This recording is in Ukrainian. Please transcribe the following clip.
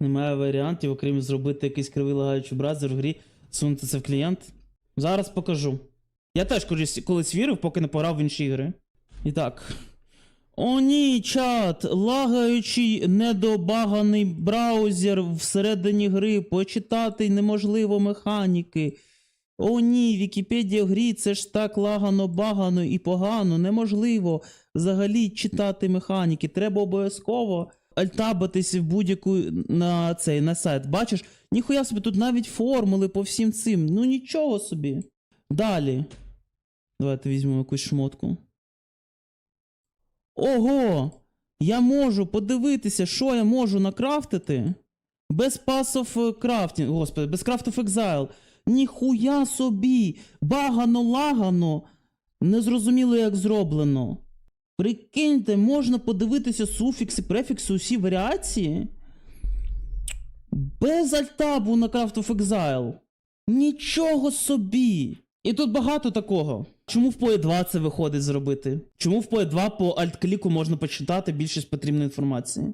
Немає варіантів, окрім зробити якийсь кривий лагаючий браузер в грі, сунути це в клієнт. Зараз покажу. Я теж колись, колись вірив, поки не пограв в інші ігри. І так. О, ні, чат! Лагаючий недобаганий браузер всередині гри, почитати неможливо механіки. О, ні, Вікіпедія в грі це ж так лагано, багано і погано, неможливо взагалі читати механіки. Треба обов'язково альтабатись в будь-яку на цей на сайт. Бачиш, ніхуя собі тут навіть формули по всім цим. Ну нічого собі. Далі. Давайте візьмемо якусь шмотку. Ого! Я можу подивитися, що я можу накрафтити. Без Pass of Crafting, господи, без Craft of Exile. Ніхуя собі! Багано лагано. Незрозуміло, як зроблено. Прикиньте, можна подивитися суфікси, префікси, усі варіації. Без альтабу на Craft of Exile. Нічого собі! І тут багато такого. Чому в PoE 2 це виходить зробити? Чому в PoE 2 по альт-кліку можна почитати більшість потрібної інформації?